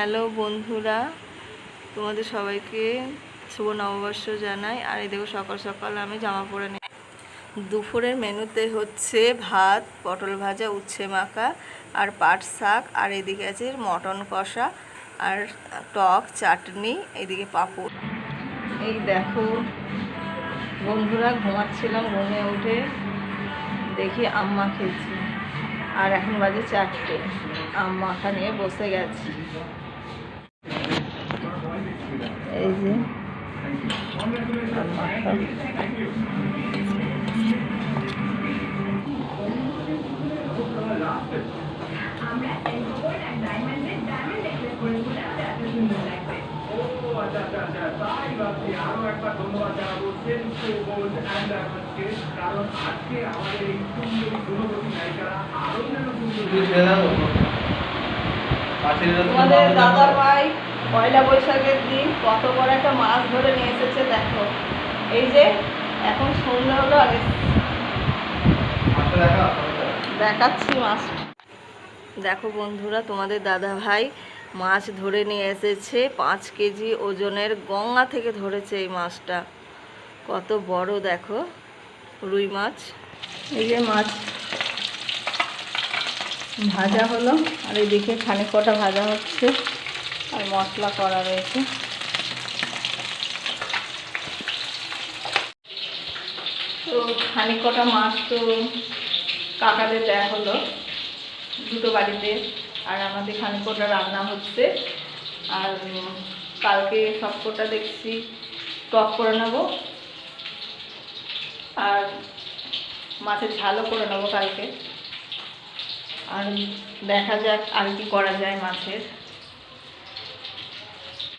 Hello বন্ধুরা, তোমাদের সবাইকে শুভ নববর্ষ জানাই। আর এই দেখো সকাল সকাল আমি জামা পরে নিই দুপুরের মেনুতে হচ্ছে ভাত, পটল ভাজা, উচ্ছে মাখা, আর পাট শাক, আর এদিকে আছে মটন কষা, আর টক চাটনি, এদিকে পাঁপড়। এই দেখো বন্ধুরা, ঘুমাচ্ছিলাম ঘুমিয়ে উঠে দেখি আম্মা খেয়েছি। আর এখন বাজে চারটে আম মাখা নিয়ে বসে গেছি। এই যে আম মাখা আমরা এলকোর অ্যান্ড ডায়মন্ডের ডায়মন্ড নেকলেস করে বলে আমাদের এত সুন্দর লাগবে আচ্ছা আচ্ছা আচ্ছা তাই ভাবছি আরো একবার ধন্যবাদ জানাবো সেন্সো গোল্ড অ্যান্ড ডায়মন্ডকে কারণ আজকে আমাদের এই সুন্দরী গুণবতী নায়িকারা আরো যেন সুন্দর তোমাদের দাদার ভাই পয়লা বৈশাখের দিন কত বড় একটা মাছ ধরে নিয়ে এসেছে দেখো। এই যে এখন সন্ধ্যা হলো আগে দেখাচ্ছি মাছ। দেখো বন্ধুরা তোমাদের দাদা ভাই মাছ ধরে নিয়ে এসেছে। পাঁচ কেজি ওজনের গঙ্গা থেকে ধরেছে এই মাছটা। কত বড় দেখো রুই মাছ। এই যে মাছ ভাজা হলো আর এদিকে খানিক কটা ভাজা হচ্ছে। আর মশলা করা রয়েছে। তো খানিক কটা মাছ তো কাকাদের দেয়া হলো দুটো বাড়িতে, আর আমাদের খানিক কটা রান্না হচ্ছে। আর কালকে সব কটা দেখছি টক করে নেব। আর মাছের ঝালও করে নেব কালকে। আর দেখা যাক আর কি করা যায় মাছের।